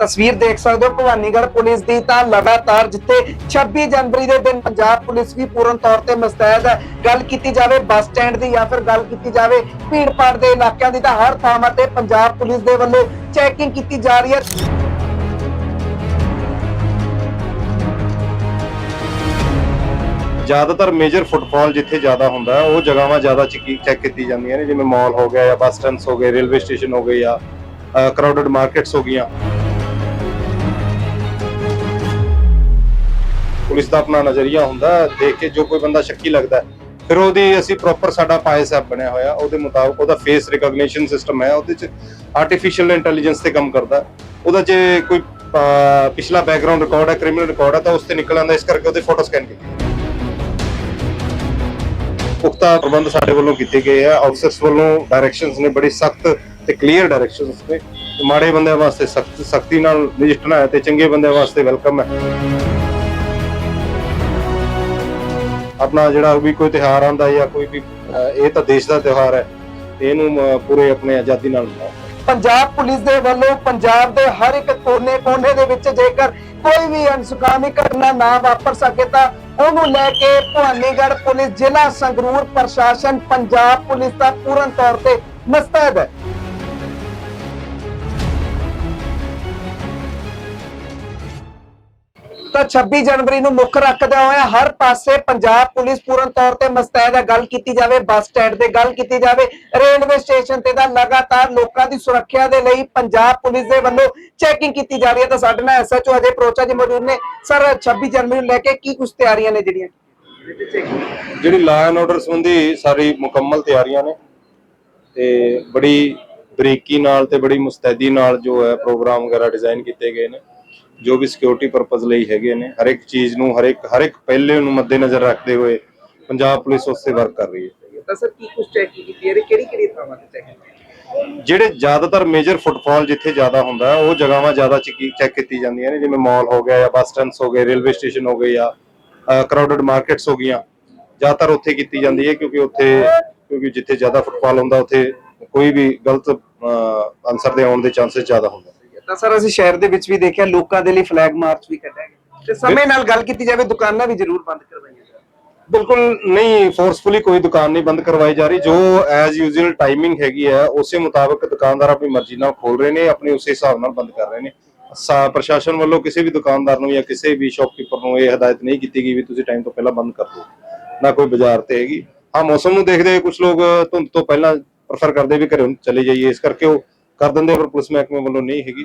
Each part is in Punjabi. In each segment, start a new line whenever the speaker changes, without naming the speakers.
ਤਸਵੀਰ ਦੇਖ ਸਕਦੇ ਹੋ, ਭਵਾਨੀਗੜ੍ਹ ਪੁਲਿਸ ਦੀ ਤਾਂ ਲਗਾਤਾਰ ਜਿੱਥੇ 26 ਜਨਵਰੀ ਦੇ ਦਿਨ ਪੰਜਾਬ ਪੁਲਿਸ ਵੀ ਪੂਰਨ ਤੌਰ ਤੇ ਮੁਸਤੈਦ ਹੈ। ਗੱਲ ਕੀਤੀ ਜਾਵੇ ਬੱਸ ਸਟੈਂਡ ਦੀ ਜਾਂ ਫਿਰ ਗੱਲ ਕੀਤੀ ਜਾਵੇ ਭੀੜ ਦੇ ਇਲਾਕਿਆਂ ਦੀ ਤਾਂ ਹਰ ਥਾਂ ਤੇ ਪੰਜਾਬ ਪੁਲਿਸ ਦੇ ਵੱਲੋਂ ਚੈਕਿੰਗ ਕੀਤੀ ਜਾ ਰਹੀ ਹੈ।
ਜ਼ਿਆਦਾਤਰ ਮੇਜਰ ਫੁੱਟਫਾਲ ਜਿੱਥੇ ਜ਼ਿਆਦਾ ਹੁੰਦਾ ਉਹ ਜਗ੍ਹਾਵਾਂ ਜ਼ਿਆਦਾ ਚੈੱਕ ਕੀਤੀ ਜਾਂਦੀਆਂ ਨੇ, ਜਿਵੇਂ ਮਾਲ ਹੋ ਗਿਆ ਜਾਂ ਬੱਸ ਸਟੈਂਡਸ ਹੋ ਗਏ ਰੇਲਵੇ ਸਟੇਸ਼ਨ ਹੋ ਗਏ ਜਾਂ ਕਰਾਊਡਡ ਮਾਰਕੀਟਸ ਹੋ ਗਈਆਂ। ਪੁਲਿਸ ਦਾ ਆਪਣਾ ਨਜ਼ਰੀਆ ਹੁੰਦਾ ਦੇਖ ਕੇ ਜੋ ਕੋਈ ਬੰਦਾ ਸ਼ੱਕੀ ਲੱਗਦਾ ਫਿਰ ਉਹਦੀ ਅਸੀਂ ਪ੍ਰੋਪਰ ਸਾਡਾ ਪਾਇਸ ਐਪ ਬਣਿਆ ਹੋਇਆ, ਉਹਦੇ ਮੁਤਾਬਕ ਉਹਦਾ ਫੇਸ ਰਿਕਗਨੀਸ਼ਨ ਸਿਸਟਮ ਹੈ, ਉਹਦੇ ਚ ਆਰਟੀਫੀਸ਼ੀਅਲ ਇੰਟੈਲੀਜੈਂਸ ਤੇ ਕੰਮ ਕਰਦਾ ਉਹਦਾ ਜੇ ਕੋਈ ਪਿਛਲਾ ਬੈਕਗ੍ਰਾਉਂਡ ਰਿਕਾਰਡ ਹੈ ਕ੍ਰਿਮੀਨਲ ਰਿਕਾਰਡ ਹੈ, ਤਾਂ ਉਸ ਤੇ ਨਿਕਲ ਆਉਂਦਾ, ਇਸ ਕਰਕੇ ਉਹਦੇ ਫੋਟੋ ਸਕੈਨ ਕੀਤੀ ਪੁਖਤਾ ਪ੍ਰਬੰਧ ਸਾਡੇ ਵੱਲੋਂ ਕੀਤੇ ਗਏ ਆ ਆਫਸਰਸ ਵੱਲੋਂ ਡਾਇਰੈਕਸ਼ਨਸ ਨੇ ਬੜੀ ਸਖਤ ਤੇ ਕਲੀਅਰ ਡਾਇਰੈਕਸ਼ਨਸ ਨੇ। ਮਾੜੇ ਬੰਦਿਆਂ ਵਾਸਤੇ ਸਖਤ, ਸਖਤੀ ਨਾਲ ਨਜਿੱਠਣਾ ਹੈ ਤੇ ਚੰਗੇ ਬੰਦਿਆਂ ਵਾਸਤੇ ਵੈਲਕਮ ਹੈ। ਆਪਣਾ ਜਿਹੜਾ ਵੀ ਕੋਈ ਤਿਹਾਰ ਆਂਦਾ ਜਾਂ ਕੋਈ ਵੀ ਇਹ ਤਾਂ ਦੇਸ਼ ਦਾ ਤਿਉਹਾਰ ਹੈ, ਇਹਨੂੰ ਪੂਰੇ ਆਪਣੇ ਆਜ਼ਾਦੀ ਨਾਲ ਮਨਾਓ।
ਪੰਜਾਬ ਪੁਲਿਸ ਦੇ ਵੱਲੋਂ ਪੰਜਾਬ ਦੇ ਹਰ ਇੱਕ ਕੋਨੇ-ਕੋਨੇ ਦੇ ਵਿੱਚ ਜੇਕਰ ਕੋਈ ਵੀ ਅਨਸੁਕਾਮੀ ਘਟਨਾ ਨਾ ਵਾਪਰ ਸਕੇ ਤਾਂ ਉਹਨੂੰ ਲੈ ਕੇ ਭਵਾਨੀਗੜ੍ਹ ਪੁਲਿਸ ਜ਼ਿਲ੍ਹਾ ਸੰਗਰੂਰ ਪ੍ਰਸ਼ਾਸਨ ਪੰਜਾਬ ਪੁਲਿਸ ਦਾ ਪੂਰਨ ਤੌਰ ਤੇ ਮੁਸਤੈਦ ਹੈ। ਤਾਂ 26 ਜਨਵਰੀ ਨੂੰ ਮੁੱਖ ਰੱਖਦੇ ਹੋਏ ਹਰ ਪਾਸੇ ਪੰਜਾਬ ਪੁਲਿਸ ਪੂਰਨ ਤੌਰ ਤੇ ਮੁਸਤੈਦ ਹੈ ਗੱਲ ਕੀਤੀ ਜਾਵੇ, ਬੱਸ ਸਟੈਂਡ ਤੇ ਗੱਲ ਕੀਤੀ ਜਾਵੇ, ਰੇਲਵੇ ਸਟੇਸ਼ਨ ਤੇ ਤਾਂ ਲਗਾਤਾਰ ਲੋਕਾਂ ਦੀ ਸੁਰੱਖਿਆ ਦੇ ਲਈ ਪੰਜਾਬ ਪੁਲਿਸ ਦੇ ਵੱਲੋਂ ਚੈਕਿੰਗ ਕੀਤੀ ਜਾ ਰਹੀ ਹੈ। ਤਾਂ ਸਾਡੇ ਨਾਲ ਐਸਐਚਓ ਅਜੇ ਪ੍ਰੋਚਾ ਜੀ ਮੌਜੂਦ ਨੇ। ਸਰ 26 ਜਨਵਰੀ ਨੂੰ ਲੈ ਕੇ ਕੀ ਕੁਝ ਤਿਆਰੀਆਂ ਨੇ ਜਿਹੜੀਆਂ?
ਜਿਹੜੀ ਲਾ ਐਂਡ ਆਰਡਰ ਸੰਬੰਧੀ ਸਾਰੀ ਮੁਕੰਮਲ ਤਿਆਰੀਆਂ ਨੇ ਤੇ ਬੜੀ ਬਰੀਕੀ ਨਾਲ ਤੇ ਬੜੀ ਮੁਸਤੈਦੀ ਨਾਲ ਜੋ ਹੈ ਪ੍ਰੋਗਰਾਮ ਵਗੈਰਾ ਡਿਜ਼ਾਈਨ ਕੀਤੇ ਗਏ ਨੇ। ਜੋ ਵੀ ਸਿਕਿਉਰਿਟੀ ਪਰਪਸ ਲਈ ਹੈਗੇ ਨੇ ਹਰ ਇੱਕ ਚੀਜ਼ ਨੂੰ ਹਰ ਇੱਕ ਹਰ ਇੱਕ ਪਹਿਲੇ ਨੂੰ ਮੱਦੇਨਜ਼ਰ ਰੱਖਦੇ ਹੋਏ ਪੰਜਾਬ ਪੁਲਿਸ ਉਸ ਤੇ ਵਰਕ ਕਰ ਰਹੀ ਹੈ।
ਤਾਂ ਸਰ ਕੀ ਕੁਝ ਚੈਕਿੰਗ ਕੀਤੀ ਹੈ? ਕਿਹੜੀ ਕਿਹੜੀ ਥਾਵਾਂ ਤੇ ਚੈਕਿੰਗ
ਜਿਹੜੇ ਜ਼ਿਆਦਾਤਰ ਮੇਜਰ ਫੁੱਟਫਾਲ ਜਿੱਥੇ ਜ਼ਿਆਦਾ ਹੁੰਦਾ ਹੈ ਉਹ ਜਗ੍ਹਾਵਾਂ ਜ਼ਿਆਦਾ ਚੈੱਕ ਕੀਤੀ ਜਾਂਦੀਆਂ ਨੇ ਜਿਵੇਂ ਮਾਲ ਹੋ ਗਿਆ ਜਾਂ ਬੱਸ ਸਟੈਂਡਸ ਹੋ ਗਏ ਰੇਲਵੇ ਸਟੇਸ਼ਨ ਹੋ ਗਏ ਜਾਂ ਕਰਾਊਡਡ ਮਾਰਕੀਟਸ ਹੋ ਗਈਆਂ। ਜ਼ਿਆਦਾਤਰ ਉੱਥੇ ਕੀਤੀ ਜਾਂਦੀ ਹੈ ਕਿਉਂਕਿ ਉੱਥੇ ਕਿਉਂਕਿ ਜਿੱਥੇ ਜ਼ਿਆਦਾ ਫੁੱਟਫਾਲ ਹੁੰਦਾ ਉੱਥੇ ਕੋਈ ਵੀ ਗਲਤ ਆਨਸਰ ਦੇ ਆਉਣ ਦੇ ਚਾਂਸਸ ਜ਼ਿਆਦਾ ਹੁੰਦੇ
ਤਾਂ ਸਰ ਅਸੀਂ ਸ਼ਹਿਰ ਦੇ ਵਿੱਚ ਵੀ ਦੇਖਿਆ ਲੋਕਾਂ ਦੇ ਲਈ ਫਲੈਗ ਮਾਰਚ ਵੀ ਕੱਢਿਆ ਗਿਆ। ਤੇ ਸਮੇਂ ਨਾਲ ਗੱਲ ਕੀਤੀ ਜਾਵੇ ਦੁਕਾਨਾਂ ਵੀ ਜ਼ਰੂਰ ਬੰਦ ਕਰਵਾਈਆਂ ਜਾਣ।
ਬਿਲਕੁਲ ਨਹੀਂ ਫੋਰਸਫੁਲੀ ਕੋਈ ਦੁਕਾਨ ਨਹੀਂ ਬੰਦ ਕਰਵਾਈ ਜਾ ਰਹੀ। ਜੋ ਐਜ਼ ਯੂਜ਼ੁਅਲ ਟਾਈਮਿੰਗ ਹੈਗੀ ਹੈ ਉਸੇ ਮੁਤਾਬਕ ਦੁਕਾਨਦਾਰ ਆਪਣੀ ਮਰਜ਼ੀ ਨਾਲ ਖੋਲ ਰਹੇ ਨੇ ਆਪਣੀ ਉਸੇ ਹਿਸਾਬ ਨਾਲ ਬੰਦ ਕਰ ਰਹੇ ਨੇ। ਸਾ ਪ੍ਰਸ਼ਾਸਨ ਵੱਲੋਂ ਕਿਸੇ ਵੀ ਦੁਕਾਨਦਾਰ ਨੂੰ ਜਾਂ ਕਿਸੇ ਵੀ ਸ਼ਾਪਕੀਪਰ ਨੂੰ ਇਹ ਹਦਾਇਤ ਨਹੀਂ ਕੀਤੀ ਗਈ ਵੀ ਤੁਸੀਂ ਟਾਈਮ ਤੋਂ ਪਹਿਲਾਂ ਬੰਦ ਕਰ ਦਿਓ। ਨਾ ਕੋਈ ਬਾਜ਼ਾਰ ਤੇ ਹੈਗੀ। ਹਾਂ ਮੌਸਮ ਨੂੰ ਦੇਖਦੇ ਕੁਝ ਲੋਕ ਧੁੰਦ ਤੋਂ ਪਹਿਲਾਂ ਪ੍ਰੈਫਰ ਕਰਦੇ ਵੀ ਘਰੇ ਚਲੇ ਜਾਈਏ। ਇਸ ਕਰਕੇ ਉਹ ਕਰ ਦਿੰਦੇ ਪਰ ਪੁਲਿਸ ਮਹਿਕਮੇ ਵੱਲੋਂ ਨਹੀਂ ਹੈਗੀ।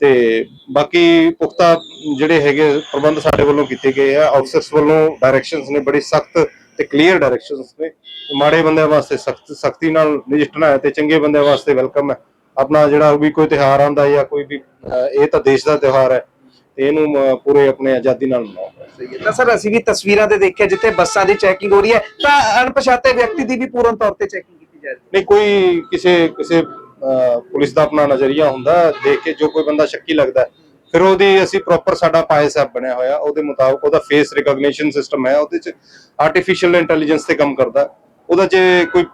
ਤੇ ਬਾਕੀ ਪੁਖਤਾ ਜਿਹੜੇ ਹੈਗੇ ਪ੍ਰਬੰਧ ਸਾਡੇ ਵੱਲੋਂ ਕੀਤੇ ਗਏ ਆ। ਆਫਸਰਸ ਵੱਲੋਂ ਡਾਇਰੈਕਸ਼ਨਸ ਨੇ ਬੜੀ ਸਖਤ ਤੇ ਕਲੀਅਰ ਡਾਇਰੈਕਸ਼ਨਸ ਨੇ। ਮਾੜੇ ਬੰਦਿਆਂ ਵਾਸਤੇ ਸਖਤ ਸਖਤੀ ਨਾਲ ਨਜਿੱਠਣਾ ਹੈ ਤੇ ਚੰਗੇ ਬੰਦਿਆਂ ਵਾਸਤੇ ਵੈਲਕਮ ਹੈ। ਆਪਣਾ ਜਿਹੜਾ ਵੀ ਕੋਈ ਤਿਹਾਰ ਆਂਦਾ ਜਾਂ ਕੋਈ ਵੀ ਇਹ ਤਾਂ ਦੇਸ਼ ਦਾ ਤਿਉਹਾਰ ਹੈ। ਇਹਨੂੰ ਪੂਰੇ ਆਪਣੇ ਆਜ਼ਾਦੀ ਨਾਲ ਮਨਾਓ।
ਸਹੀ ਹੈ। ਤਾਂ ਸਰ ਅਸੀਂ ਵੀ ਤਸਵੀਰਾਂ ਤੇ ਦੇਖਿਆ ਜਿੱਥੇ ਬੱਸਾਂ ਦੀ ਚੈਕਿੰਗ ਹੋ ਰਹੀ ਹੈ। ਤਾਂ ਅਣਪਛਾਤੇ ਵਿਅਕਤੀ ਦੀ ਵੀ ਪੂਰਨ ਤੌਰ ਤੇ ਚੈਕਿੰਗ ਕੀਤੀ ਜਾ ਰਹੀ ਹੈ।
ਨਹੀਂ ਕੋਈ ਕਿਸੇ ਕਿਸੇ ਪੁਲਿਸ ਦਾ ਆਪਣਾ ਨਜ਼ਰੀਆ ਹੁੰਦਾ ਦੇਖ ਕੇ ਜੋ ਕੋਈ ਬੰਦਾ ਸ਼ੱਕੀ ਲੱਗਦਾ ਫਿਰ ਉਹਦੀ ਅਸੀਂ ਪ੍ਰੋਪਰ ਸਾਡਾ ਪਾਇਸ ਐਪ ਬਣਿਆ ਹੋਇਆ, ਉਹਦੇ ਮੁਤਾਬਕ ਉਹਦਾ ਫੇਸ ਰਿਕਗਨੀਸ਼ਨ ਸਿਸਟਮ ਹੈ, ਉਹਦੇ ਚ ਆਰਟੀਫੀਸ਼ੀਅਲ ਇੰਟੈਲੀਜੈਂਸ ਤੇ ਕੰਮ ਕਰਦਾ ਉਹਦਾ ਜੇ ਕੋਈ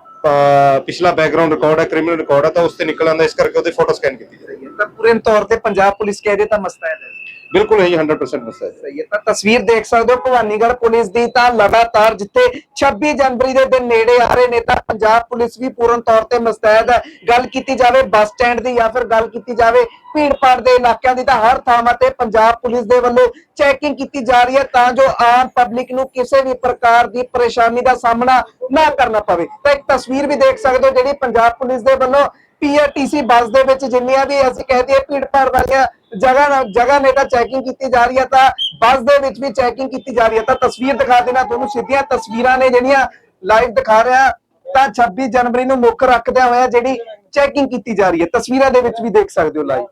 ਪਿਛਲਾ ਬੈਕਗ੍ਰਾਉਂਡ ਰਿਕਾਰਡ ਹੈ ਕ੍ਰਿਮੀਨਲ ਰਿਕਾਰਡ ਹੈ, ਤਾਂ ਉਸ ਤੇ ਨਿਕਲ ਆਉਂਦਾ ਇਸ ਕਰਕੇ ਉਹਦੇ ਫੋਟੋ ਸਕੈਨ ਕੀਤੀ ਜਾਂਦੀ ਹੈ।
ਤਾਂ ਪੂਰਨ ਤੌਰ ਤੇ ਪੰਜਾਬ ਪੁਲਿਸ ਕਹਿ ਦੇ ਤਾਂ ਮਸਤੈਦ ਹੈ।
ਬਿਲਕੁਲ ਇਹੀ 100% ਮਸਲਾ ਹੈ
ਸਹੀ ਹੈ। ਤਾਂ ਤਸਵੀਰ ਦੇਖ ਸਕਦੇ ਹੋ, ਭਵਾਨੀਗੜ੍ਹ ਪੁਲਿਸ ਦੀ ਤਾਂ ਲਗਾਤਾਰ ਜਿੱਥੇ 26 ਜਨਵਰੀ ਦੇ ਦਿਨ ਨੇੜੇ ਆ ਰਹੇ ਨੇ, ਤਾਂ ਪੰਜਾਬ ਪੁਲਿਸ ਵੀ ਪੂਰਨ ਤੌਰ ਤੇ ਮੁਸਤੈਦ ਹੈ। ਗੱਲ ਕੀਤੀ ਜਾਵੇ ਬੱਸ ਸਟੈਂਡ ਦੀ ਜਾਂ ਫਿਰ ਗੱਲ ਕੀਤੀ ਜਾਵੇ ਭੀੜ ਭਾੜ ਦੇ ਇਲਾਕਿਆਂ ਦੀ, ਤਾਂ ਹਰ ਥਾਂ ਤੇ ਪੰਜਾਬ ਪੁਲਿਸ ਦੇ ਵੱਲੋਂ ਚੈਕਿੰਗ ਕੀਤੀ ਜਾ ਰਹੀ ਹੈ ਤਾਂ ਜੋ ਆਮ ਪਬਲਿਕ ਨੂੰ ਕਿਸੇ ਵੀ ਪ੍ਰਕਾਰ ਦੀ ਪਰੇਸ਼ਾਨੀ ਦਾ ਸਾਹਮਣਾ ਨਾ ਕਰਨਾ ਪਵੇ। ਤਾਂ ਇੱਕ ਤਸਵੀਰ ਵੀ ਦੇਖ ਸਕਦੇ ਹੋ, ਜਿਹੜੀ ਪੰਜਾਬ ਪੁਲਿਸ ਦੇ ਵੱਲੋਂ ਪੀਆਰਟੀਸੀ ਬੱਸ ਦੇ ਵਿੱਚ ਜਿੰਨੀਆਂ ਵੀ ਅਸੀਂ ਕਹਿ ਦਈਏ ਭੀੜ ਭਾੜ ਵਾਲੀਆਂ ਜਗ੍ਹਾ ਜਗ੍ਹਾ ਨੇ ਤਾਂ ਚੈਕਿੰਗ ਕੀਤੀ ਜਾ ਰਹੀ ਹੈ ਤਾਂ ਬੱਸ ਦੇ ਵਿੱਚ ਵੀ ਚੈਕਿੰਗ ਕੀਤੀ ਜਾ ਰਹੀ ਹੈ ਤਾਂ ਤਸਵੀਰ ਦਿਖਾ ਦੇਣਾ ਤੁਹਾਨੂੰ ਸਿੱਧੀਆਂ ਤਸਵੀਰਾਂ ਨੇ ਜਿਹੜੀਆਂ ਲਾਈਵ ਦਿਖਾ ਰਿਹਾ ਤਾਂ 26 ਜਨਵਰੀ ਨੂੰ ਮੁੱਖ ਰੱਖਦਿਆਂ ਹੋਇਆ ਜਿਹੜੀ ਚੈਕਿੰਗ ਕੀਤੀ ਜਾ ਰਹੀ ਹੈ। ਤਸਵੀਰਾਂ ਦੇ ਵਿੱਚ ਵੀ ਦੇਖ ਸਕਦੇ ਹੋ ਲਾਈਵ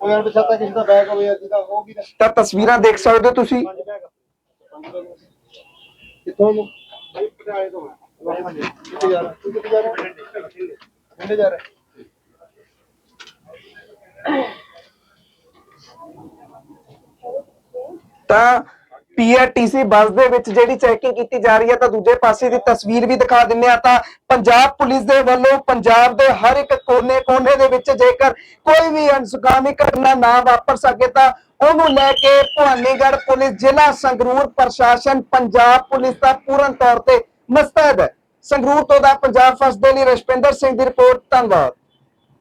ਕੋਈ ਅਣਪਛਾਤਾ ਕਿਸੇ ਦਾ ਬੈਗ ਹੋਵੇ ਅੱਜ ਦਾ ਉਹ ਵੀ ਤਾਂ
ਤਸਵੀਰਾਂ ਦੇਖ ਸਕਦੇ ਹੋ ਤੁਸੀਂ।
ਕਿੱਥੋਂ ਨੂੰ ਪਟਿਆਲੇ ਤੋਂ ਕਿੱਥੇ ਜਾ ਰਿਹਾ? ਕਿੱਥੇ ਜਾ ਰਿਹਾ? ਕਿੱਥੇ ਜਾ ਰਿਹਾ?
ਤਾਂ ਪੀਆਰਟੀਸੀ ਬੱਸ ਦੇ ਵਿੱਚ ਜਿਹੜੀ ਚੈਕਿੰਗ ਕੀਤੀ ਜਾ ਰਹੀ ਹੈ, ਤਾਂ ਦੂਜੇ ਪਾਸੇ ਦੀ ਤਸਵੀਰ ਵੀ ਦਿਖਾ ਦਿੰਨੇ ਆ ਤਾਂ ਪੰਜਾਬ ਪੁਲਿਸ ਦੇ ਵੱਲੋਂ ਪੰਜਾਬ ਦੇ ਹਰ ਇੱਕ ਕੋਨੇ-ਕੋਨੇ ਦੇ ਵਿੱਚ ਜੇਕਰ ਕੋਈ ਵੀ ਅਨਸੁਖਾਵੀ ਘਟਨਾ ਨਾ ਵਾਪਰ ਸਕੇ, ਤਾਂ ਉਹਨੂੰ ਲੈ ਕੇ ਭਵਾਨੀਗੜ੍ਹ ਪੁਲਿਸ, ਜ਼ਿਲ੍ਹਾ ਸੰਗਰੂਰ ਪ੍ਰਸ਼ਾਸਨ, ਪੰਜਾਬ ਪੁਲਿਸ ਦਾ ਪੂਰਨ ਤੌਰ ਤੇ ਮਸਤੈਦ ਹੈ। ਸੰਗਰੂਰ ਤੋਂ ਦਾ ਪੰਜਾਬ ਫਸਟ ਦੇ ਲਈ ਰਸ਼ਪਿੰਦਰ ਸਿੰਘ ਦੀ ਰਿਪੋਰਟ, ਧੰਨਵਾਦ।